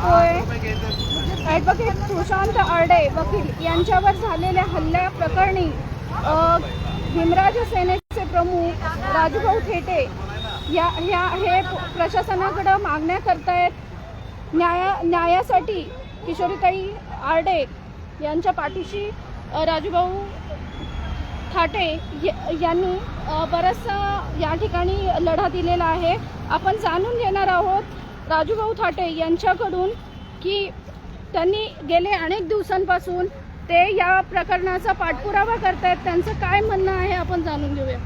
होय बघतोय ॲडव्होकेट सुशांत आर्डे वकील यांच्यावर झालेल्या हल्ल्या प्रकरणी अ, भीमराज सेनेचे प्रमुख राजभाऊ थेटे या ह्या हे प्रशासनाकडं मागण्या करतायत. न्याया न्यायासाठी किशोरीताई आर्डे यांच्या पाठीशी राजूभाऊ थाटे यांनी बराचसा या ठिकाणी लढा दिलेला आहे. आपण जाणून घेणार आहोत राजूभाऊ थाटे यांच्याकडून की त्यांनी गेले अनेक दिवसांपासून ते या प्रकरणाचा पाठपुरावा करतायत. त्यांचं काय म्हणणं आहे आपण जाणून घेऊया.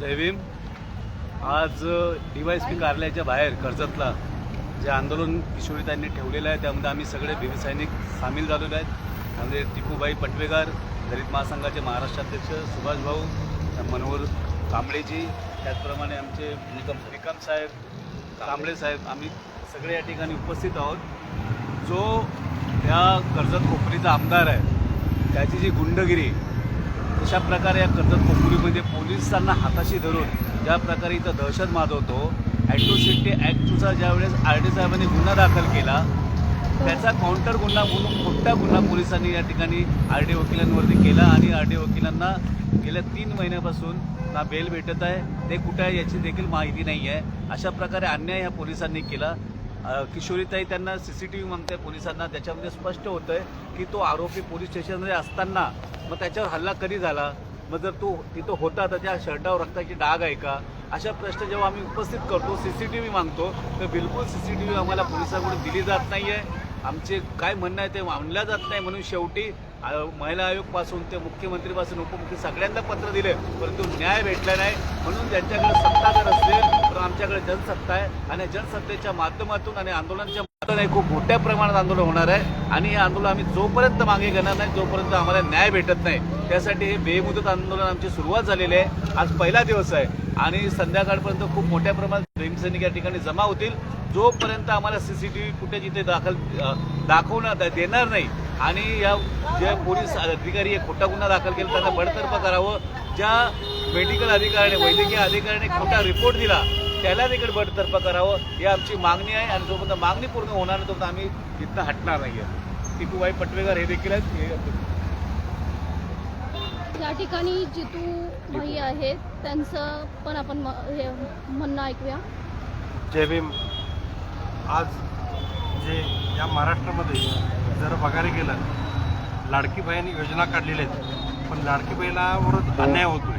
जय भीम. आज डी वाय एस पी कार्यालयाच्या बाहेर कर्जतला जे आंदोलन किशोरीताईंनी ठेवलेलं आहे त्यामध्ये आम्ही सगळे भीम सैनिक सामील झालेलो आहेत. त्यामध्ये टिपूबाई पटवेगार दलित महासंघाचे महाराष्ट्राध्यक्ष सुभाष भाऊ मनोहर कांबळेजी त्याचप्रमाणे आमचे निकम निकम साहेब कांबळे साहेब आम्ही सगळे या ठिकाणी उपस्थित आहोत. जो या कर्जत खोपरीचा आमदार आहे त्याची जी गुंडगिरी अशा प्रकारे या कर्जत खोपरीमध्ये पोलिसांना हाताशी धरून ज्या प्रकारे इथं दहशत माजवतो ॲट्रोसिटी ॲक्टनुसार ज्यावेळेस आर डी साहेबांनी गुन्हा दाखल केला त्याचा काउंटर गुन्हा म्हणून मोठा गुन्हा पोलिसांनी या ठिकाणी आर डी वकिलांवरती केला आणि आर डी वकिलांना गेल्या तीन महिन्यापासून ना बेल भेटत आहे ते कुठे आहे याची देखील माहिती नाही आहे. अशा प्रकारे अन्याय ह्या पोलिसांनी केला. किशोरीताई त्यांना सी सी टी व्ही मागते पोलिसांना. त्याच्यामध्ये स्पष्ट होतं आहे की तो आरोपी पोलीस स्टेशनमध्ये असताना मग त्याच्यावर हल्ला कधी झाला? मग जर तो तिथं होता तर त्या शर्टावर रक्ताची डाग आहे का? अशा प्रश्न जेव्हा आम्ही उपस्थित करतो सी सी टी व्ही मागतो तर बिलकुल सी सी टी व्ही आम्हाला पोलिसांकडून दिली जात नाही आहे आमचे काय म्हणणं आहे ते मानल्या जात नाही म्हणून शेवटी महिला आयोगपासून ते मुख्यमंत्रीपासून उपमुख्य सगळ्यांना पत्र दिले परंतु न्याय भेटला नाही. म्हणून ज्यांच्याकडे सत्ता जर असते तर आमच्याकडे जनसत्ता आहे. आणि जनसत्तेच्या माध्यमातून आणि आंदोलनाच्या माध्यमातून हे खूप मोठ्या प्रमाणात आंदोलन होणार आहे. आणि हे आंदोलन आम्ही जोपर्यंत मागे घेणार नाही जोपर्यंत आम्हाला न्याय भेटत नाही. त्यासाठी हे बेमुदत आंदोलन आमची सुरुवात झालेली आहे. आज पहिला दिवस आहे. आणि संध्याकाळपर्यंत खूप मोठ्या प्रमाणात भीमसैनिक या ठिकाणी जमा होतील. जोपर्यंत आम्हाला सीसीटीव्ही फुटेज इथे दाखल दाखवणार देणार नाही आणि या जे पोलीस अधिकारी हे खोटा गुन्हा दाखल केला त्यांना बडतर्फ करावं. ज्या मेडिकल अधिकाऱ्याने वैद्यकीय अधिकाऱ्याने खोटा रिपोर्ट दिला त्याला देखील बडतर्फ करावं. ही आमची मागणी आहे आणि जोपर्यंत मागणी पूर्ण होणार नाही तोपर्यंत आम्ही इथनं हटणार नाही आहे. टिपूबाई पटवेकर हे देखील आहेत. हे या ठिकाणी जितू भाई आहेत त्यांचं पण आपण म- हे म्हणणं ऐकूया. जय भीम. आज जे या महाराष्ट्रामध्ये जर बघायला गेलं लाडकी बहीण योजना काढलेल्या आहेत पण लाडकी बहिणावरच अन्याय होतोय.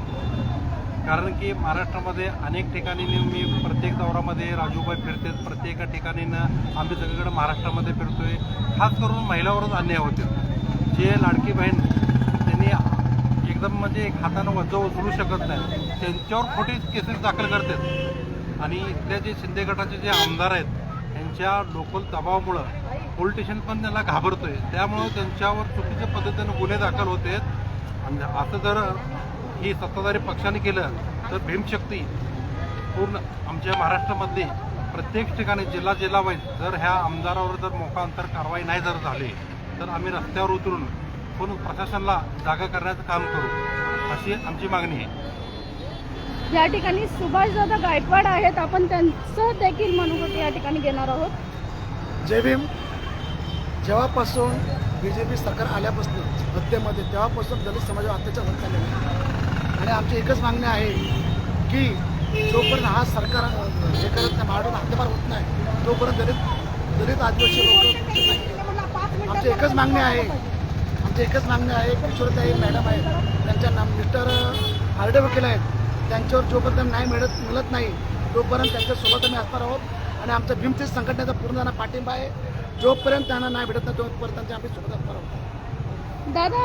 कारण की महाराष्ट्रामध्ये अनेक ठिकाणी मी प्रत्येक दौरामध्ये राजूबाई फिरते प्रत्येक ठिकाणी आम्ही सगळीकडे महाराष्ट्रामध्ये फिरतोय. खास करून महिलावरच अन्याय होते जे लाडकी बहीण त्यांनी एकदम म्हणजे एक हातानं वज उचलू शकत नाही त्यांच्यावर खोटी केसेस दाखल करतात. आणि इथल्या जे शिंदे गटाचे जे आमदार आहेत त्यांच्या लोकल दबावामुळं पोलीस स्टेशन पण त्यांना घाबरतोय. त्यामुळं त्यांच्यावर चुकीच्या पद्धतीनं गुन्हे दाखल होते आणि असं जर ही सत्ताधारी पक्षाने केलं तर भीमशक्ती पूर्ण आमच्या महाराष्ट्रामध्ये प्रत्येक ठिकाणी जिल्हा जिल्हा वाईज जर ह्या आमदारावर जर मोकांतर कारवाई नाही जर झाली तर आम्ही रस्त्यावर उतरून पूर्ण प्रशासनाला जागा करण्याचं काम करू अशी आमची मागणी आहे. या ठिकाणी सुभाषदादा गायकवाड आहेत. आपण त्यांचं देखील मनोगत या ठिकाणी घेणार आहोत. जय भीम. जेव्हापासून बी जे पी सरकार आल्यापासून हत्येमध्ये तेव्हापासून दलित समाजावर अत्याचार होत चाललेला आहे आणि आमची एकच मागणी आहे की जोपर्यंत हा सरकार हे करत नाही महाराष्ट्रात हद्दपार होत नाही तोपर्यंत दलित दलित आदिवासी लोक आमची एकच मागणी आहे आमची एकच मागणी आहे किशोरताई मॅडम आहेत त्यांच्या नाम मिस्टर आरडे वकील आहेत त्यांच्यावर जोपर्यंत नाही मिळत मिळत नाही तोपर्यंत त्यांच्यासोबत आम्ही असणार आहोत. आणि आमच्या भीमती संघटनेचा पूर्ण त्यांना पाठिंबा आहे. जोपर्यंत त्यांना न्याय भेटत नाही तोपर्यंत आम्ही सोबत असणार आहोत दादा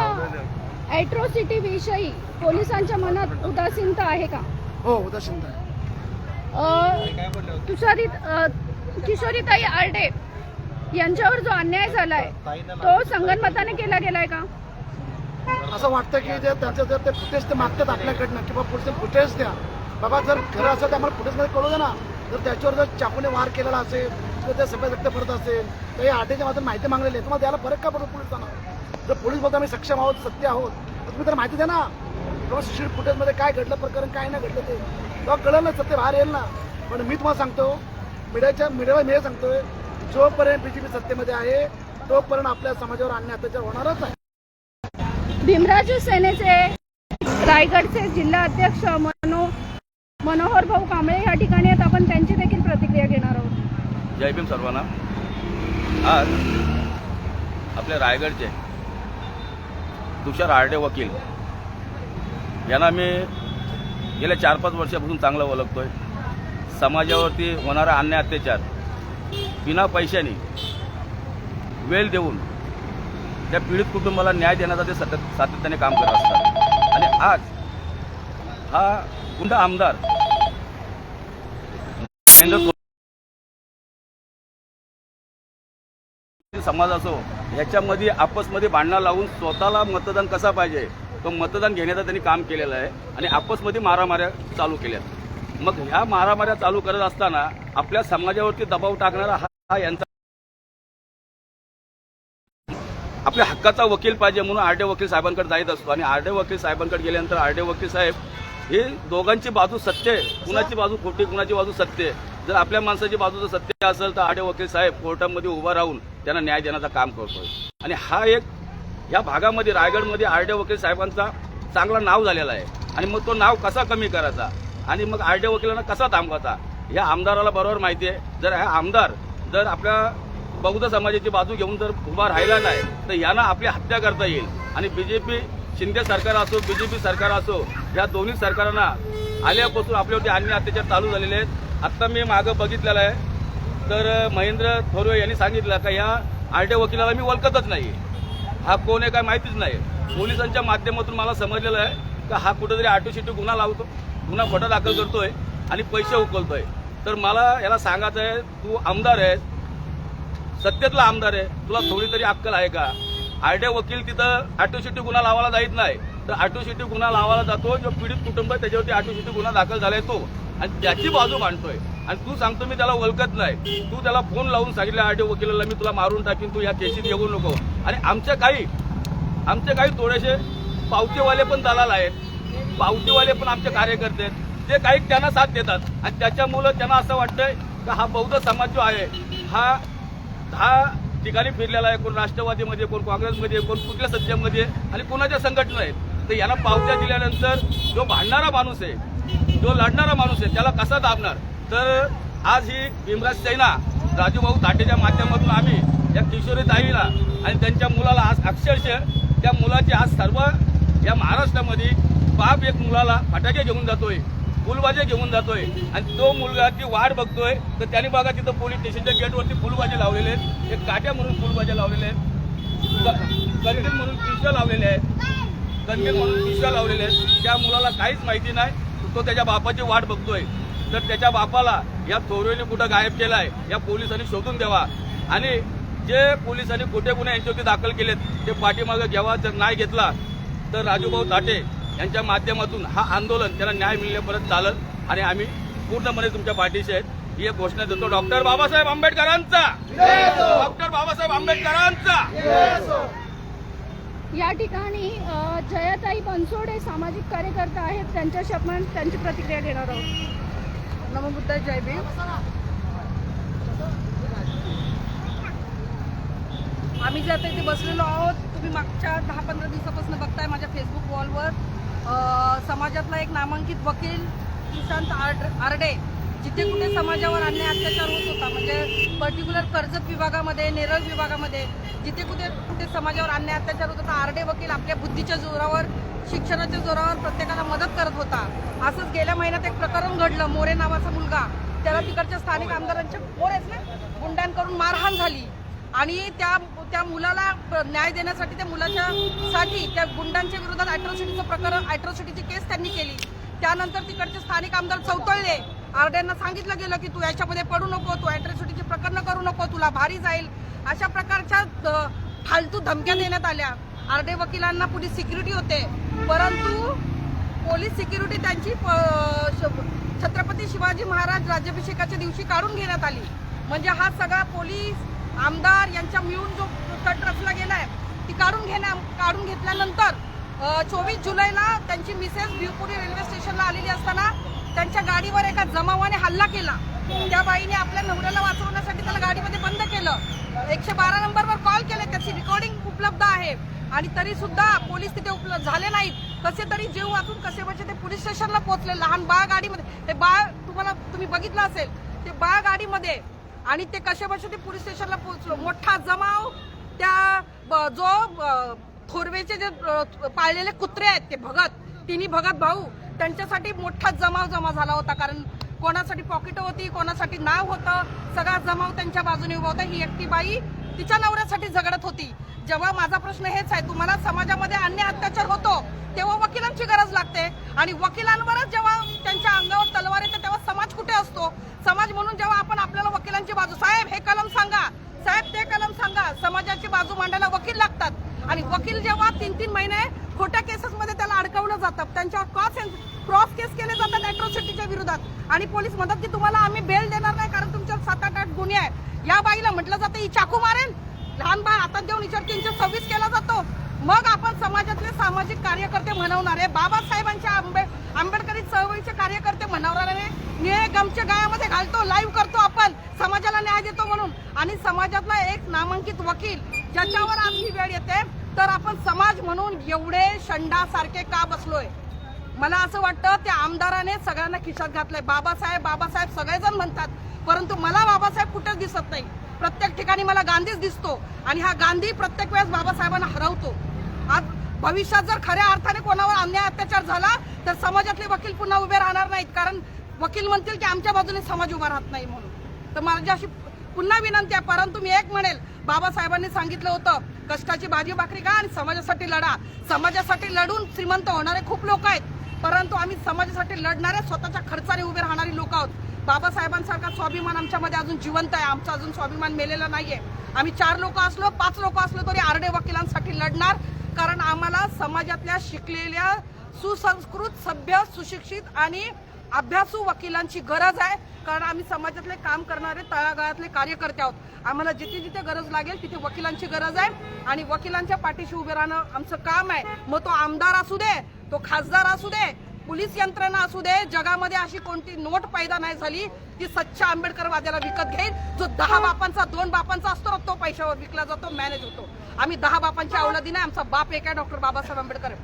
ॲट्रॉसिटी विषयी पोलिसांच्या मनात उदासीनता आहे का? हो उदासीनता आहे. अ, किशोरीताई आर्डे यांच्यावर जो अन्याय झालाय तो संगनमताने केला गेलाय का? असं वाटतं की जे त्यांचं जर ते फुटेज ते मागतात आपल्याकडनं की बाबा पुढचे फुटेज द्या. बाबा जर खरं असेल तर आम्हाला फुटेजमध्ये कळू द्या ना. जर त्याच्यावर जर चाकूने वार केलेला असेल तर ते सफेद पडत असेल तर या आठेच्या माध्यमातून माहिती मागलेली आहे. तुम्हाला द्यायला फरक का पडतो पोलिसांना जर पोलीस बोलतो आम्ही सक्षम आहोत सत्य आहोत तुम्ही तर माहिती द्या ना. तेव्हा सीसीटीव्ही फुटेजमध्ये काय घडलं प्रकरण काय नाही घडलं ते. तेव्हा कळलं ना सत्य बाहेर येईल ना. पण मी तुम्हाला सांगतो मीडियाच्या मीडियावर मी हे सांगतोय जोपर्यंत बीजेपी सत्तेमध्ये आहे तोपर्यंत आपल्या समाजावर अन्याय अत्याचार होणारच आहे. भीमराज सेनेचे रायगडचे जिल्हा अध्यक्ष मनो मनोहर भाऊ कांबळे या ठिकाणी आहेत. आपण त्यांची देखील प्रतिक्रिया घेणार आहोत. जय भीम सर्वांना. आज आपल्या रायगडचे तुषार आरडे वकील. यांना मी गेल्या चार पाच वर्षापासून चांगलं ओळखतोय. समाजावरती होणारा अन्याय अत्याचार बिना पैशाने वेळ देऊन त्या पीडित कुटुंबाला न्याय देण्याचा ते सतत सातत्याने काम करत असतात. आणि आज हा गुंड आमदार समाज असो ह्याच्यामध्ये आपसमध्ये भांडणं लावून स्वतःला मतदान कसा पाहिजे तो मतदान घेण्याचं त्यांनी काम केलेलं आहे आणि आपसमध्ये मारामाऱ्या चालू केल्या मग ह्या मारामाऱ्या चालू करत असताना आपल्या समाजावरती दबाव टाकणारा हा यांचा आपल्या हक्काचा वकील पाहिजे म्हणून आरडे वकील साहेबांकडे जायत असतो आणि आरडे वकील साहेबांकडे गेल्यानंतर आरडे वकील साहेब हे दोघांची बाजू सत्य आहे. कुणाची बाजू खोटी कुणाची बाजू सत्य आहे. जर आपल्या माणसाची बाजू जर सत्य असेल तर आडे वकील साहेब कोर्टामध्ये उभा राहून त्यांना न्याय देण्याचं काम करतोय. आणि हा एक या भागामध्ये रायगडमध्ये आरडे वकील साहेबांचा चांगला नाव झालेला आहे. आणि मग तो नाव कसा कमी करायचा? आणि मग आरडे वकिलांना कसा थांबवायचा? या आमदाराला बरोबर माहिती आहे. जर हा आमदार जर आपल्या बौद्ध समाजाची बाजू घेऊन जर उभा राहिला नाही तर यांना आपली हत्या करता येईल. आणि बीजेपी शिंदे सरकार असो बीजेपी सरकार असो या दोन्ही सरकारांना आल्यापासून आपल्यावरती अन्य अत्याचार चालू झालेले आहेत. आत्ता मी मागं बघितलेलं आहे. तर महेंद्र थोरवे यांनी सांगितलं का या आरटे वकिलाला मी ओळखतच नाही. हा कोण आहे काय माहितीच नाही. पोलिसांच्या माध्यमातून मला समजलेलं आहे का हा कुठेतरी आटोशिटी गुन्हा लावतो गुन्हा खोटा दाखल करतोय आणि पैसे उकलतोय. तर मला याला सांगायचं आहे तू आमदार आहे सत्तेतला आमदार आहे. तुला थोडी तरी अक्कल आहे का? आरडे वकील तिथं आटोशिटू गुन्हा लावायला जाईत नाही. तर आटोशिटी गुन्हा लावायला जातो जो पीडित कुटुंब आहे त्याच्यावरती आटोशिटी गुन्हा दाखल झालाय तो. आणि त्याची बाजू मांडतोय. आणि तू सांगतो मी त्याला ओळखत नाही. तू त्याला फोन लावून सांगितलं आरडे वकिलाला मी तुला मारून टाकीन तू या केसीत येऊ नको. आणि आमच्या काही आमचे काही थोडेसे पावतीवाले पण दलाल आहेत. पावतीवाले पण आमचे कार्यकर्ते आहेत. ते काही त्यांना साथ देतात. आणि त्याच्यामुळं त्यांना असं वाटतंय का हा बौद्ध समाज जो आहे हा हा ठिकाणी फिरलेला आहे. कोण राष्ट्रवादीमध्ये कोण काँग्रेसमध्ये कोण कुठल्या सज्जामध्ये आणि कोणाच्या संघटना आहेत. तर याला पावत्या दिल्यानंतर जो भांडणारा माणूस आहे जो लढणारा माणूस आहे त्याला कसा दाबणार? तर आज ही भीमराज सेना राजूभाऊ ताटेच्या माध्यमातून आम्ही या किशोरी ताईला आणि त्यांच्या मुलाला आज अक्षरशः त्या मुलाची आज सर्व या महाराष्ट्रामध्ये बाप एक मुलाला फटाके घेऊन जातोय फुलबाजे घेऊन जातोय आणि तो मुलगा ती वाट बघतोय. तर त्याने बघा तिथं पोलीस स्टेशनच्या गेटवरती फुलबाजे लावलेले आहेत. एक काट्या म्हणून फुलबाजे लावलेले आहेत. म्हणून पिशव्या लावलेले आहेत. कंदील म्हणून पिशव्या लावलेले आहेत. त्या मुलाला काहीच माहिती नाही. तो त्याच्या बापाची वाट बघतोय. तर त्याच्या बापाला या चोरवेने कुठं गायब केलाय या पोलिसांनी शोधून द्यावा. आणि जे पोलिसांनी कुठे गुन्हे यांच्यावरती दाखल केलेत ते पाठीमागं घ्यावा जर नाही घेतला तर राजूभाऊ ताटे यांच्या माध्यमातून हा आंदोलन त्याला न्याय मिळण्यापर्यंत चालत आणि आम्ही पूर्णपणे तुमच्या पाठीशी आहेत. ही एक घोषणा देतो. डॉक्टर बाबासाहेब आंबेडकरांचा! डॉक्टर बाबासाहेब आंबेडकरांचा! या ठिकाणी जयाताई बनसोडे सामाजिक कार्यकर्ता आहेत. त्यांच्याशी आपण त्यांची प्रतिक्रिया घेणार आहोत. नमो बुद्धाय जय भीम. आम्ही जे आता इथे बसलेलो आहोत तुम्ही मागच्या दहा पंधरा दिवसापासून बघताय माझ्या फेसबुक वॉलवर समाजातला एक नामांकित वकील सुशांत आर्ड आरडे. जिथे कुठे समाजावर अन्याय अत्याचार होत होता म्हणजे पर्टिक्युलर कर्जत विभागामध्ये नेरळ विभागामध्ये जिथे कुठे कुठे समाजावर अन्याय अत्याचार होत होता आरडे वकील आपल्या बुद्धीच्या जोरावर शिक्षणाच्या जोरावर प्रत्येकाला मदत करत होता. असंच गेल्या महिन्यात एक प्रकरण घडलं मोरे नावाचा मुलगा. त्याला तिकडच्या स्थानिक आमदारांच्या मोरेच ना गुंडांकडून मारहाण झाली. आणि त्या त्या मुलाला न्याय देण्यासाठी त्या मुलाच्या साठी त्या गुंडांच्या विरोधात अॅट्रॉसिटीचं प्रकरण अॅट्रॉसिटीची केस त्यांनी केली. त्यानंतर तिकडचे स्थानिक आमदार चौतळले. आरड्यांना सांगितलं गेलं की तू याच्यामध्ये पडू नको तू अॅट्रॉसिटीची प्रकरण करू नको तुला भारी जाईल. अशा प्रकारच्या फालतू धमक्या देण्यात आल्या. आरडे वकिलांना पोलीस सिक्युरिटी होते. परंतु पोलीस सिक्युरिटी त्यांची प- श- छत्रपती शिवाजी महाराज राज्याभिषेकाच्या दिवशी काढून घेण्यात आली. म्हणजे हा सगळा पोलीस आमदार यांच्या मिळून जो कट रचला गेलाय ती काढून घेण्या काढून घेतल्यानंतर चोवीस जुलैला त्यांची मिसेस भिवपुरी रेल्वे स्टेशनला आलेली असताना त्यांच्या गाडीवर एका जमावाने हल्ला केला. त्या बाईने आपल्या नवऱ्याला वाचवण्यासाठी त्याला गाडीमध्ये बंद केलं. एकशे बारा नंबरवर कॉल केले त्याची रेकॉर्डिंग उपलब्ध आहे. आणि तरी सुद्धा पोलीस तिथे उपलब्ध झाले नाहीत. कसे तरी जीव वाचून कसे म्हणजे ते पोलीस स्टेशनला पोहोचले. लहान बाळ गाडीमध्ये ते बाळ तुम्हाला तुम्ही बघितलं असेल ते बाळ गाडीमध्ये. आणि ते कसे बसे ते पोलीस स्टेशनला पोहोचलो. मोठा जमाव त्या ब- जो थोरवेचे जे पाळलेले कुत्रे आहेत ते भगत तिन्ही भगत भाऊ त्यांच्यासाठी मोठा जमाव जमा झाला होता कारण कोणासाठी पॉकेट होती कोणासाठी नाव होतं सगळा जमाव त्यांच्या बाजूने उभा होता. ही एकटी बाई तिच्या नवऱ्यासाठी झगडत होती. जेव्हा माझा प्रश्न हेच आहे तुम्हाला समाजामध्ये अन्य अत्याचार होतो तेव्हा वकिलांची गरज लागते. आणि वकिलांवरच जेव्हा त्यांच्या अंगावर तलवार येते तेव्हा समाज कुठे असतो? समाज म्हणून जेव्हा आपण आपल्याला वकिलांची बाजू साहेब हे कलम सांगा. साहेब ते कलम सांगा. समाजाची बाजू मांडायला वकील लागतात. आणि वकील जेव्हा तीन तीन महिने खोट्या केसेसमध्ये त्याला अडकवलं जातं त्यांच्यावर क्रॉस क्रॉस केस केले जातात अॅट्रॉसिटीच्या विरोधात. आणि पोलीस म्हणतात की तुम्हाला आम्ही बेल देणार नाही कारण तुमच्यावर सात आठ आठ गुन्हे आहेत. या बाईला म्हटलं जातं ही चाकू मारेल लहान बाळ हातात देऊन हिच्यावर तीनशे सव्वीस केला जातो. मग आपण समाजातले सामाजिक कार्यकर्ते म्हणवणारे बाबासाहेबांच्या आंबे आंबेडकरी चळवळीचे कार्यकर्ते म्हणवणारे निळे गमच्या गायामध्ये घालतो लाईव्ह करतो आपण. समाजाला न्याय देतो म्हणून. आणि समाजातला एक नामांकित वकील ज्याच्यावर आज ही वेळ येते तर आपण समाज म्हणून एवढे शंडासारखे का बसलोय? मला असं वाटतं त्या आमदाराने सगळ्यांना खिशात घातलंय. बाबासाहेब बाबासाहेब सगळेजण म्हणतात परंतु मला बाबासाहेब कुठेच दिसत नाही. प्रत्येक ठिकाणी मला गांधीच दिसतो. आणि हा गांधी प्रत्येक वेळेस बाबासाहेबांना हरवतो. आज भविष्यात जर खऱ्या अर्थाने कोणावर अन्याय अत्याचार झाला तर समाजातले वकील पुन्हा उभे राहणार नाहीत. कारण वकील म्हणतील की आमच्या बाजूने समाज उभा राहत नाही म्हणून. तर माझी अशी पुन्हा विनंती आहे परंतु मी एक म्हणेल बाबासाहेबांनी सांगितलं होतं कष्टाची भाजी भाकरी का आणि समाजासाठी लढा. समाजासाठी लढून श्रीमंत होणारे खूप लोक आहेत परंतु आम्ही समाजासाठी लढणारे स्वतःच्या खर्चाने उभे राहणारी लोक आहोत. बाबासाहेबांसारखा स्वाभिमान आमच्यामध्ये अजून जिवंत आहे आमचा अजून स्वाभिमान मेलेला नाहीये. आम्ही चार लोक असलो पाच लोक असलो तरी आरडे वकिलांसाठी लढणार कारण आम्हाला समाजातल्या शिकलेल्या सुसंस्कृत सभ्य सुशिक्षित आणि अभ्यासू वकिलांची गरज आहे. कारण आम्ही समाजातले काम करणारे तळागाळातले कार्यकर्ते आहोत. आम्हाला जिथे जिथे गरज लागेल तिथे वकिलांची गरज आहे. आणि वकिलांच्या पाठीशी उभे राहणं आमचं काम आहे. मग तो आमदार असू दे तो खासदार असू दे पोलीस यंत्रणा असू दे जगामध्ये अशी कोणती नोट पैदा नाही झाली ती सच्चा आंबेडकरवाद्याला विकत घेईल जो दहा बापांचा दोन बापांचा असतो तो पैशावर विकला जातो मॅनेज होतो. आम्ही दहा बापांच्या अवलादी नाही आमचा बाप एक आहे डॉक्टर बाबासाहेब आंबेडकर.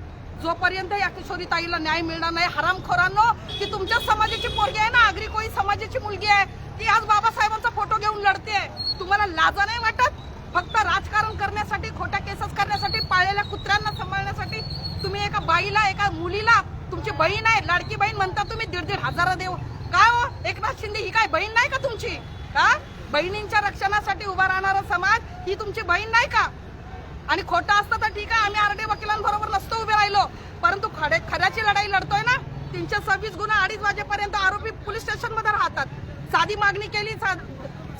जोपर्यंत या किशोरी ताईला न्याय मिळणार नाही हरामखोरांनो ती तुमच्या समाजाची पोरगी आहे ना आगरी कोळी समाजाची मुलगी आहे ती आज बाबासाहेबांचा फोटो घेऊन लढते तुम्हाला लाजा नाही वाटत? फक्त राजकारण करण्यासाठी खोट्या केसेस करण्यासाठी पाळलेल्या कुत्र्यांना सांभाळण्यासाठी तुम्ही एका बाईला एका मुलीला तुमची बहीण आहे लाडकी बहीण म्हणता तुम्ही दीड दीड हजार देऊ काय हो? एकनाथ शिंदे ही काय बहीण नाही का तुमची? का? बहिणींच्या रक्षणासाठी उभा राहणारा समाज ही तुमची बहीण नाही का? आणि खोटं असतं तर ठीक आहे आम्ही आरडे वकिलांबरोबर नसतो उभे राहिलो. परंतु खडे खऱ्याची लढाई लढतोय ना तीनशे सव्वीस गुन्हा अडीच वाजेपर्यंत आरोपी पोलीस स्टेशनमध्ये राहतात. साधी मागणी केली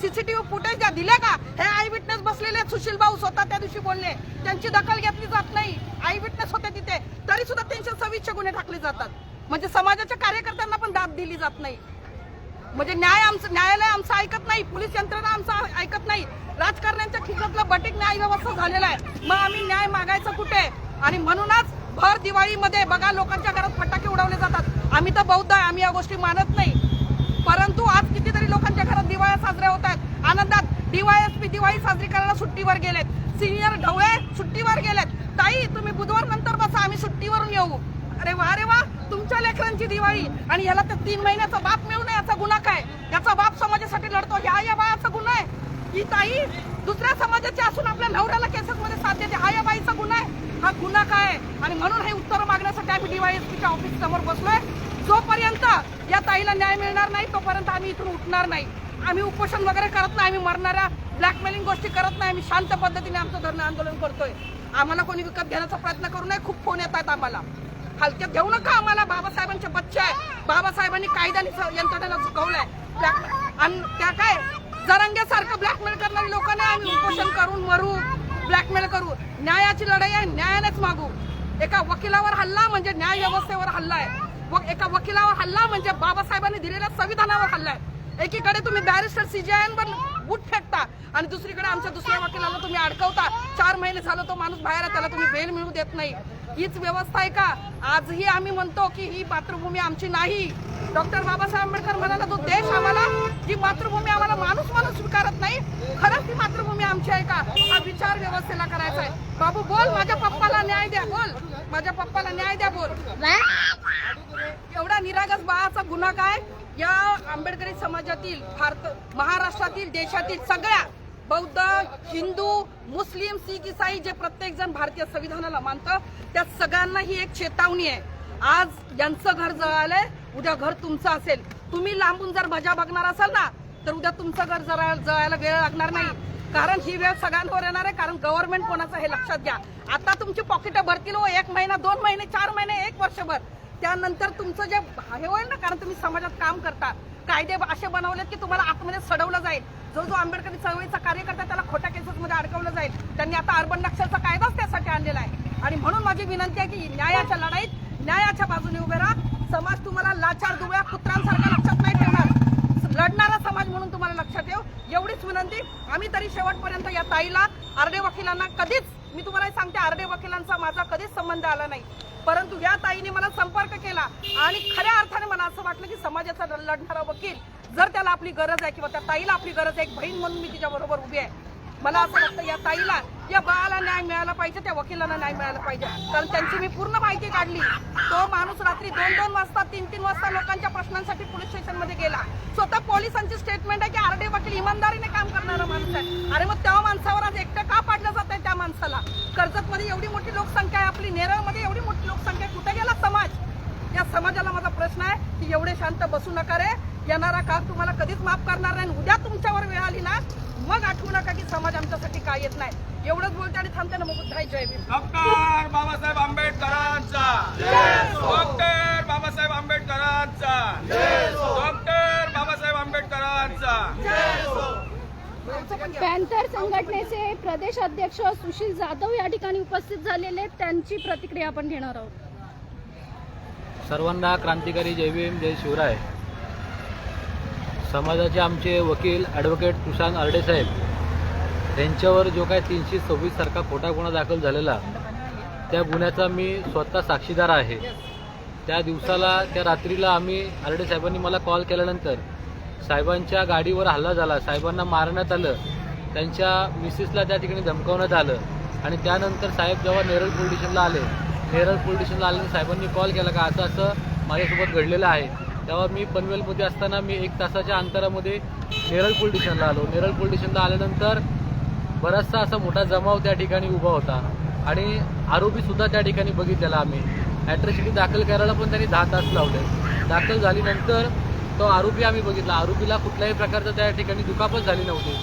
सीसीटीव्ही फुटेज द्या दिले का? हे आय विटनेस बसलेले सुशील भाऊ स्वतः त्या दिवशी बोलले त्यांची दखल घेतली जात नाही. आय विटनेस होते तिथे. तरी सुद्धा तीनशे सव्वीसचे गुन्हे टाकले जातात. म्हणजे समाजाच्या कार्यकर्त्यांना पण दाद दिली जात नाही. म्हणजे न्याय आमचं न्यायालय आमचं ऐकत नाही पोलीस यंत्रणा आमचं ऐकत नाही. राजकारण्यांच्या खिशातलं बटीक न्याय व्यवस्था झालेला आहे. मग आम्ही न्याय मागायचं कुठे? आणि म्हणूनच भर दिवाळीमध्ये बघा लोकांच्या घरात फटाके उडवले जातात. आम्ही तर बौद्ध आहे आम्ही या गोष्टी मानत नाही. परंतु आज कितीतरी लोकांच्या घरात दिवाळ्या साजऱ्या होत आहेत. आनंदात डीवायएसपी दिवाळी साजरी करायला सुट्टीवर गेलेत. सिनियर ढवळे सुट्टीवर गेलेत. ताई तुम्ही बुधवार नंतर बसा आम्ही सुट्टीवरून येऊ. अरे वा अरे वा तुमच्या लेकरांची दिवाळी. आणि याला तर तीन महिन्याचा बाप मिळू नये याचा गुन्हा काय? याचा बाप समाजासाठी लढतो ह्या या बाळाचा गुन्हा आहे. ही ताई दुसऱ्या समाजाची असून आपल्या नवऱ्याला केसेस मध्ये साथ देते हा या बाईचा गुन्हा आहे. हा गुन्हा काय आहे? आणि म्हणून हे उत्तर मागण्यासाठी आम्ही डीवायएसपीच्या ऑफिस समोर बसलोय. जोपर्यंत या ताईला न्याय मिळणार नाही तोपर्यंत आम्ही इथून उठणार नाही. आम्ही उपोषण वगैरे करत नाही आम्ही मरणाऱ्या ब्लॅकमेलिंग गोष्टी करत नाही आम्ही शांत पद्धतीने आमचं धरणं आंदोलन करतोय. आम्हाला कोणी विकत घेण्याचा प्रयत्न करू नये खूप फोन येत आहेत आम्हाला. हलक्यात घेऊ नका आम्हाला. बाबासाहेबांचे बच्चे आहे बाबासाहेबांनी कायद्याने यंत्रणेला चुकवलंय. आणि त्या काय? जरंग्यासारखं ब्लॅकमेल करणारी लोकांना आम्ही. उपोषण करून मरू. ब्लॅकमेल करू. न्यायाची लढाई आहे. न्यायानेच मागू. एका वकिलावर हल्ला म्हणजे न्याय व्यवस्थेवर हल्ला आहे. एका वकिलावर हल्ला म्हणजे बाबासाहेबांनी दिलेल्या संविधानावर हल्ला आहे. एकीकडे तुम्ही बॅरिस्टर सीजीआय बूट फेकता आणि दुसरीकडे आमच्या दुसऱ्या वकिलाला तुम्ही अडकवता. चार महिने झालं तो माणूस बाहेर आहे. त्याला तुम्ही बेल मिळू देत नाही. हीच व्यवस्था आहे का? आजही आम्ही म्हणतो की ही मातृभूमी आमची नाही. डॉक्टर बाबासाहेब आंबेडकर म्हणाला तो देश आम्हाला ही मातृभूमी आम्हाला माणूस माणूस स्वीकारत नाही खरंच ती मातृभूमी आमची आहे का? हा विचार व्यवस्थेला करायचा आहे. बाबू बोल माझ्या पप्पाला न्याय द्या बोल. माझ्या पप्पाला न्याय द्या बोल. एवढा निरागस बाळाचा गुन्हा काय? या आंबेडकरी समाजातील भारत महाराष्ट्रातील देशातील सगळ्या बौद्ध हिंदू मुस्लिम सिख इसाई जे प्रत्येक जण भारतीय संविधानाला मानतं त्या सगळ्यांना ही एक चेतावणी आहे. आज यांचं घर जळालंय उद्या घर तुमचं असेल. तुम्ही लांबून जर मजा बघणार असाल ना तर उद्या तुमचं घर जरा जळायला वेळ लागणार नाही. कारण ही वेळ सगळ्यांवर येणार आहे कारण गव्हर्नमेंट कोणाचं हे लक्षात घ्या. आता तुमची पॉकेट भरतील हो एक महिना दोन महिने चार महिने एक वर्षभर. त्यानंतर तुमचं जे हे होईल ना कारण तुम्ही समाजात काम करता. कायदे असे बनवलेत की तुम्हाला आतमध्ये सडवलं जाईल. जो जो आंबेडकरी चळवळीचा कार्यकर्ता त्याला खोट्या केसेसमध्ये अडकवलं जाईल. त्यांनी आता अर्बन नक्षलचा कायदाच त्यासाठी आणलेला आहे. आणि म्हणून माझी विनंती आहे की न्यायाच्या लढाईत न्यायाच्या बाजूने उभे राहा. समाज तुम्हाला लाचार दुव्या कुत्रांसारखा लक्षात नाही ठेवणार. लढणारा समाज म्हणून तुम्हाला लक्षात ठेव एवढीच विनंती. आम्ही तरी शेवटपर्यंत या ताईला आरडे वकिलांना कधीच मी तुम्हाला सांगते आरडे वकिलांचा माझा कधीच संबंध आला नाही. परंतु या ताईने मला संपर्क केला आणि खऱ्या अर्थाने मला असं वाटलं की समाजाचा लढणारा वकील जर त्याला आपली गरज आहे किंवा त्या ताईला आपली गरज आहे एक बहीण म्हणून मी तिच्या बरोबर उभी आहे मला असं वाटतं या ताईला या बाळाला न्याय मिळाला पाहिजे त्या वकिलांना न्याय मिळाला पाहिजे. कारण त्यांची मी पूर्ण माहिती काढली. तो माणूस रात्री दोन दोन वाजता तीन तीन वाजता लोकांच्या प्रश्नांसाठी पोलीस स्टेशनमध्ये गेला. स्वतः पोलिसांची स्टेटमेंट आहे की आरडे वकील इमानदारीने काम करणारा माणूस आहे. अरे मग त्या माणसावर आज एकटं का पाडलं जात आहे त्या माणसाला? कर्जतमध्ये एवढी मोठी लोकसंख्या आहे आपली नेरळमध्ये एवढी मोठी लोकसंख्या आहे. कुठे गेला समाज? या समाजाला माझा प्रश्न आहे की एवढे शांत बसू नका रे. येणारा काळ तुम्हाला कधीच माफ करणार नाही उद्या तुमच्यावर वेळ आली ना मग आठवू नका की समाज आमच्यासाठी काय येत नाही. एवढंच बोलते आणि थांबते ना मग जय भीम. डॉक्टर बाबासाहेब आंबेडकरांचा. डॉक्टर बाबासाहेब आंबेडकरांचा. डॉक्टर बाबासाहेब आंबेडकरांचा. पॅन्थर संघटनेचे प्रदेश अध्यक्ष सुशील जाधव या ठिकाणी उपस्थित झालेले आहेत. त्यांची प्रतिक्रिया आपण घेणार आहोत. सर्वांना क्रांतिकारी जय भीम जय शिवराय. समाजाचे आमचे वकील ॲडव्होकेट सुशांत आरडे साहेब त्यांच्यावर जो काय तीनशे सव्वीस सारखा खोटा गुन्हा दाखल झालेला त्या गुन्ह्याचा मी स्वतः साक्षीदार आहे. त्या दिवसाला त्या रात्रीला आम्ही आरडे साहेबांनी मला कॉल केल्यानंतर साहेबांच्या गाडीवर हल्ला झाला साहेबांना मारण्यात आलं त्यांच्या मिसेसला त्या ठिकाणी धमकावण्यात आलं आणि त्यानंतर साहेब जेव्हा नेरळ पोलीस स्टेशनला आले नेरळ पोलीस स्टेशनला आल्यानंतर साहेबांनी कॉल केला का असं असं माझ्यासोबत घडलेलं आहे. तेव्हा मी पनवेलमध्ये असताना मी एक तासाच्या अंतरामध्ये नेरळ पोलीस स्टेशनला आलो. नेरळ पोलीस स्टेशनला आल्यानंतर बराचसा असा मोठा जमाव त्या ठिकाणी उभा होता. आणि आरोपीसुद्धा त्या ठिकाणी बघितलेला आम्ही. ॲट्रॉसिटी दाखल करायला पण त्यांनी दहा तास लावले. दाखल झाल्यानंतर तो आरोपी आम्ही बघितला. आरोपीला कुठल्याही प्रकारचं त्या ठिकाणी दुखापत झाली नव्हती.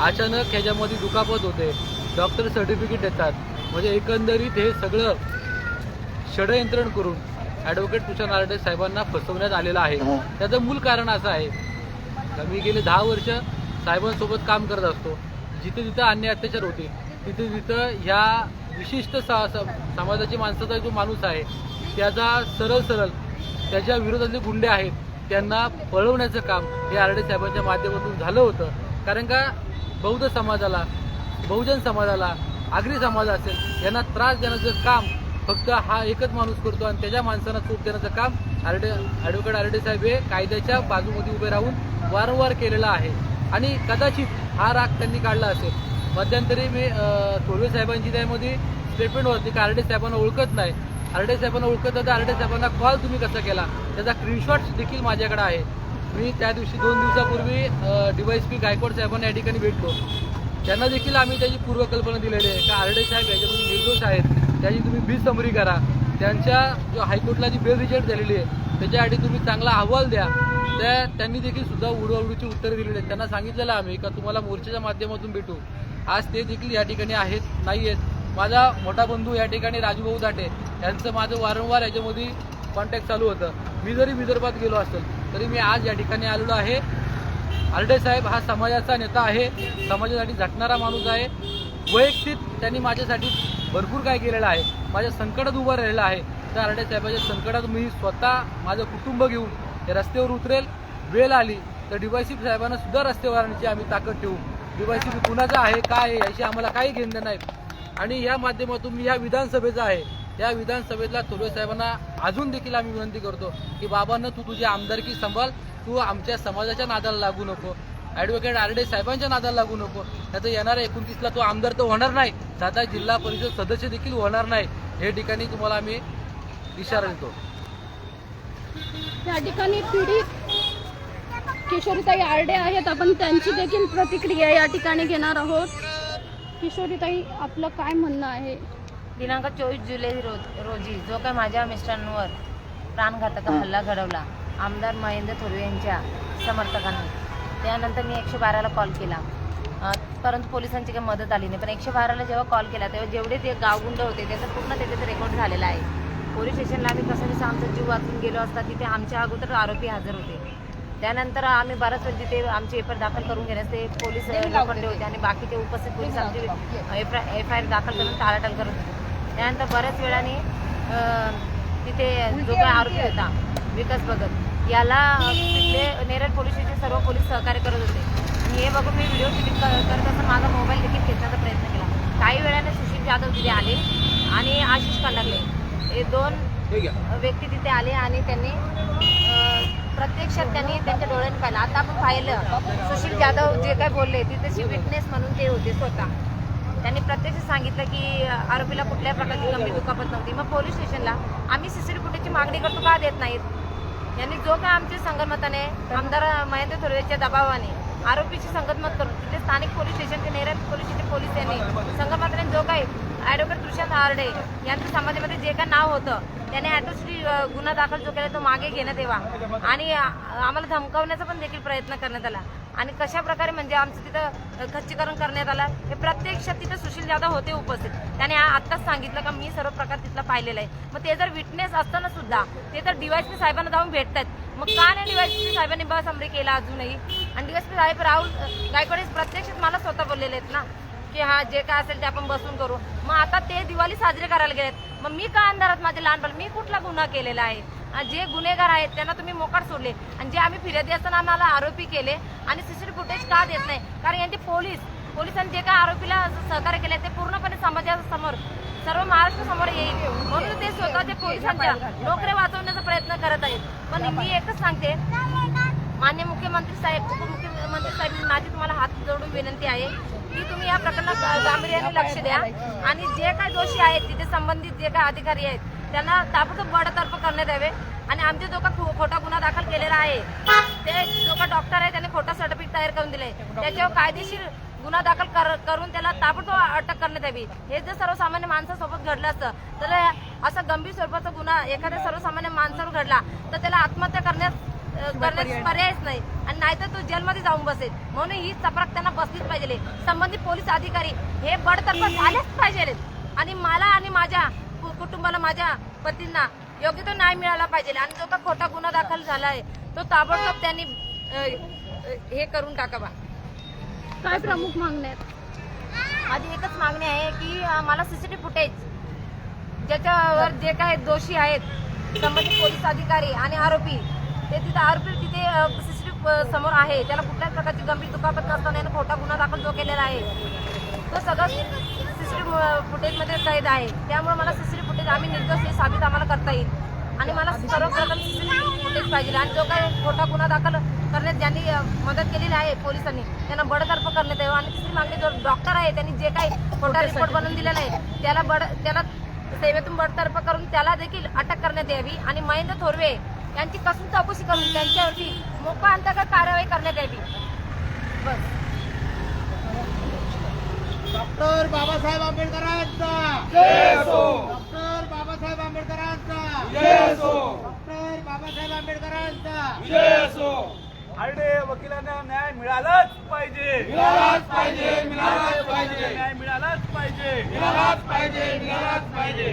अचानक ह्याच्यामध्ये दुखापत होते. डॉक्टर सर्टिफिकेट देतात. म्हणजे एकंदरीत हे सगळं षडयंत्रण करून ॲडव्होकेट तुषार नारडे साहेबांना फसवण्यात आलेलं आहे. त्याचं मूळ कारण असं आहे. मी गेले दहा वर्ष साहेबांसोबत काम करत असतो. जिथे जिथं अन्याय अत्याचार होते तिथे तिथं ह्या विशिष्ट स- समाजाची माणसाचा जो माणूस आहे त्याचा सरळ सरळ त्याच्या विरोधातले गुंडे आहेत त्यांना पळवण्याचं काम हे आरडे साहेबांच्या माध्यमातून झालं होतं. कारण का बौद्ध समाजाला बहुजन समाजाला आगरी समाज असेल यांना त्रास देण्याचं काम फक्त हा एकच माणूस करतो आणि त्याच्या माणसांना चूक देण्याचं काम आरडे ॲडव्होकेट आरडे साहेब हे कायद्याच्या बाजूमध्ये उभे राहून वारंवार केलेला आहे. आणि कदाचित हा राग त्यांनी काढला असेल. मध्यंतरी मी अं, थोरवे साहेबांची त्यामध्ये स्टेटमेंट होती की आरडे साहेबांना ओळखत नाही. आरडे साहेबांना ओळखत तर आरडे साहेबांना कॉल तुम्ही कसा केला? त्याचा स्क्रीनशॉट देखील माझ्याकडे आहे. मी त्या दिवशी दोन दिवसापूर्वी डीवायसपी गायकवाड साहेबांना या ठिकाणी भेटलो. त्यांना देखील आम्ही त्याची पूर्वकल्पना दिलेली आहे. का आरडे साहेब याच्यामध्ये निर्दोष आहेत? त्याची तुम्ही बीज समरी करा. त्यांच्या जो हायकोर्टला जी बेल रिजेक्ट झालेली आहे त्याच्यासाठी तुम्ही चांगला अहवाल द्या. त्या त्यांनी देखील सुद्धा उडवाउडीची उत्तरं दिलेली आहेत. त्यांना सांगितलेलं आम्ही का तुम्हाला मोर्चाच्या माध्यमातून भेटू. आज ते देखील या ठिकाणी आहेत नाही आहेत माझा मोठा बंधू या ठिकाणी राजूभाऊ दाटे यांचं माझं वारंवार याच्यामध्ये कॉन्टॅक्ट चालू होतं. मी जरी विदर्भात गेलो असेल तरी मी आज या ठिकाणी आलेलो आहे. आरडे साहेब हा समाजाचा नेता आहे. समाजासाठी झटणारा माणूस आहे. वैयक्तिक त्यांनी माझ्यासाठी भरपूर काय केलेलं आहे. माझ्या संकटात उभं राहिलं आहे. त्या आरडे साहेबाच्या संकटात मी स्वतः माझं कुटुंब घेऊन रस्त्यावर उतरेल. वेळ आली तर डीवायसी साहेबांना सुद्धा रस्त्यावर आणण्याची आम्ही ताकद ठेवू. डीवायसी कुणाचा आहे काय आहे याची आम्हाला काही घेणं नाही. आणि या माध्यमातून मी या विधानसभेचा आहे. या विधानसभेतला थोरवे साहेबांना अजून देखील आम्ही विनंती करतो की बाबांना तू तुझी आमदारकी सांभाळ. तू आमच्या समाजाच्या नादाला लागू नको. ॲडव्होकेट आरडे साहेबांच्या नादाला लागू नको. त्याचं येणाऱ्या एकोणतीसला तो आमदार तर होणार नाही. साधा जिल्हा परिषद सदस्य देखील होणार नाही. हे ठिकाणी तुम्हाला आम्ही इशारा देतो. या ठिकाणी पीडित किशोरीताई आरडे आहेत. आपण त्यांची देखील प्रतिक्रिया या ठिकाणी घेणार आहोत. किशोरीताई आपलं काय म्हणणं आहे? दिनांक चोवीस जुलै रोज रोजी जो काही माझ्या मिस्टरांवर प्राणघातक हल्ला घडवला आमदार महेंद्र थोरवे यांच्या समर्थकांनी. त्यानंतर मी एकशे बाराला कॉल. केला परंतु पोलिसांची काही मदत आली नाही. पण एकशे बाराला जेव्हा कॉल केला तेव्हा जेवढे ते गावगुंड होते त्याचं पूर्ण त्याच्यात रेकॉर्ड झालेला आहे. पोलीस स्टेशनला आम्ही कसं कसं आमचा जीव वाचून गेलो असता तिथे आमच्या अगोदर आरोपी हजर होते. त्यानंतर आम्ही बराच वेळ तिथे आमचे पेपर दाखल करून घेण्यास ते पोलीस लोखंडे होते आणि बाकीचे उपस्थित पोलीस आमचे एफ आय एफ दाखल करून टाळाटाळ करत होते त्यानंतर बऱ्याच वेळाने तिथे जो काही आरोपी होता विकास भगत याला तिथले नेरळ पोलीस स्टेशन सर्व पोलीस सहकार्य करत होते. आणि हे बघून मी व्हिडिओ शूटिंग करत असताना माझा मोबाईल देखील घेण्याचा प्रयत्न केला. काही वेळाने सुशील जाधव तिथे आले आणि आशिष कंडागले. हे दोन व्यक्ती तिथे आले आणि त्यांनी प्रत्यक्षात त्यांनी त्यांच्या डोळ्याने पाहिलं. आता आपण पाहिलं सुशील जाधव जे काय बोलले तिथे विटनेस म्हणून ते होते स्वतः. त्यांनी प्रत्यक्ष सांगितलं की आरोपीला कुठल्या प्रकारची गंभीर दुखापत नव्हती. मग पोलीस स्टेशनला आम्ही सीसीटीव्ही फुटेजची मागणी करतो का देत नाहीत? यांनी जो काय आमच्या संगनमताने आमदार महेंद्र थोरवेच्या दबावाने आरोपीची संगतमत करून तिथे स्थानिक पोलीस स्टेशन ते नेरळ पोलीस स्टेशन पोलीस यांनी संगमताने जो काही ॲडव्होकेट तुषार आरडे यांचं समाजामध्ये जे काय नाव होतं त्याने ॲट्रोसिटी गुन्हा दाखल जो केला तो मागे घेण्यात यावा. आणि आम्हाला धमकावण्याचा पण देखील प्रयत्न करण्यात आला. आणि कशा प्रकारे म्हणजे आमचं तिथं खच्चीकरण करण्यात आलं हे प्रत्यक्षात तिथं सुशील जाधव होते उपस्थित. त्याने आत्ताच सांगितलं का मी सर्व प्रकार तिथला पाहिलेला आहे. मग ते जर विटनेस असताना सुद्धा ते तर डीवायसपी साहेबांना जाऊन भेटतात. मग का नाही डीवायसपी साहेबांनी बस अमरे केला अजूनही? आणि डीवायसपी साहेब राहुल गायकवाड प्रत्यक्षात मला स्वतः बोललेले आहेत ना की हा जे काय असेल ते आपण बसून करू. मग आता ते दिवाळी साजरी करायला गेलेत. मग मी का अंधारात माझे लहानपण मी कुठला गुन्हा केलेला आहे? जे गुन्हेगार आहेत त्यांना तुम्ही मोकाट सोडले. आणि जे आम्ही फिर्यादी असताना आम्हाला आरोपी केले आणि सीसीटीव्ही फुटेज का देत नाही? कारण यांचे पोलीस पोलिसांनी जे काय आरोपीला सहकार्य केले ते पूर्णपणे समाजासमोर सर्व महाराष्ट्र समोर येईल. म्हणून ते स्वतःच्या पोलिसांच्या नोकऱ्या वाचवण्याचा प्रयत्न करत आहेत. पण मी एकच सांगते मान्य मुख्यमंत्री साहेब उपमुख्यमंत्री साहेब माझी तुम्हाला हात जोडून विनंती आहे की तुम्ही या प्रकरणात गांभीर्याने लक्ष द्या. आणि जे काय दोषी आहेत तिथे संबंधित जे काय अधिकारी आहेत त्यांना ताबडतोब बडतर्फ करण्यात यावे. आणि आमचे जो का खोटा गुन्हा दाखल केलेला आहे ते जो का डॉक्टर आहे त्याने खोटा सर्टिफिकेट तयार करून दिले. त्याच्यावर कायदेशीर गुन्हा दाखल कर- करून त्याला ताबडतोब अटक करण्यात यावी. हे जर सर्वसामान्य माणसासोबत घडलं असतं तर असा गंभीर स्वरूपाचा गुन्हा एखाद्या सर्वसामान्य माणसावर घडला तर त्याला आत्महत्या करण्यात करण्यास पर्यायच नाही. आणि नाहीतर तो जेलमध्ये जाऊन बसेल. म्हणून ही चपराक त्यांना बसलीच पाहिजे. संबंधित पोलीस अधिकारी हे बडतर्फ झालेच पाहिजे आणि मला आणि माझ्या कुटुंबाला माझ्या पतींना योग्य तो न्याय मिळाला पाहिजे. आणि जो का खोटा गुन्हा दाखल झाला आहे तो ताबडतोब त्यांनी हे करून टाकावा काय प्रमुख मागण्या आहेत? आधी एकच मागणी आहे की मला सीसीटीव्ही फुटेज ज्याच्यावर जे काय दोषी आहेत संबंधित पोलीस अधिकारी आणि आरोपी ते तिथे आरोपी तिथे सीसीटीव्ही समोर आहे. त्याला कुठल्याच प्रकारची गंभीर दुखापत नसताना खोटा गुन्हा दाखल जो केलेला आहे तो सगळं सीसीटीव्ही फुटेजमध्ये कैद आहे. त्यामुळे मला सीसीटीव्ही फुटेज आम्ही निर्दोष हे साबित आम्हाला करता येईल. आणि मला सर्वप्रथम सीसीटीव्ही फुटेज पाहिजे. आणि जो काही खोटा गुन्हा दाखल करण्यात ज्यांनी मदत केलेली आहे पोलिसांनी त्यांना बडतर्फ करण्यात यावं. आणि तिसरी मागणी जो डॉक्टर आहे त्यांनी जे काही खोटा रिपोर्ट बनवून दिलेला आहे त्याला बड त्याला सेवेतून बडतर्फ करून त्याला देखील अटक करण्यात यावी. आणि महेंद्र थोरवे यांची कसून चौकशी करून त्यांच्यावरती मोका अंतर्गत कार्यवाही करण्यात यावी. बस. डॉक्टर बाबासाहेब आंबेडकरांचा. डॉक्टर बाबासाहेब आंबेडकरांचा. डॉक्टर बाबासाहेब आंबेडकरांचा. हरडे वकिलांना न्याय मिळालाच पाहिजे. मिळालाच पाहिजे मिळालाच पाहिजे. न्याय मिळालाच पाहिजे. मिळालाच पाहिजे मिळालाच पाहिजे.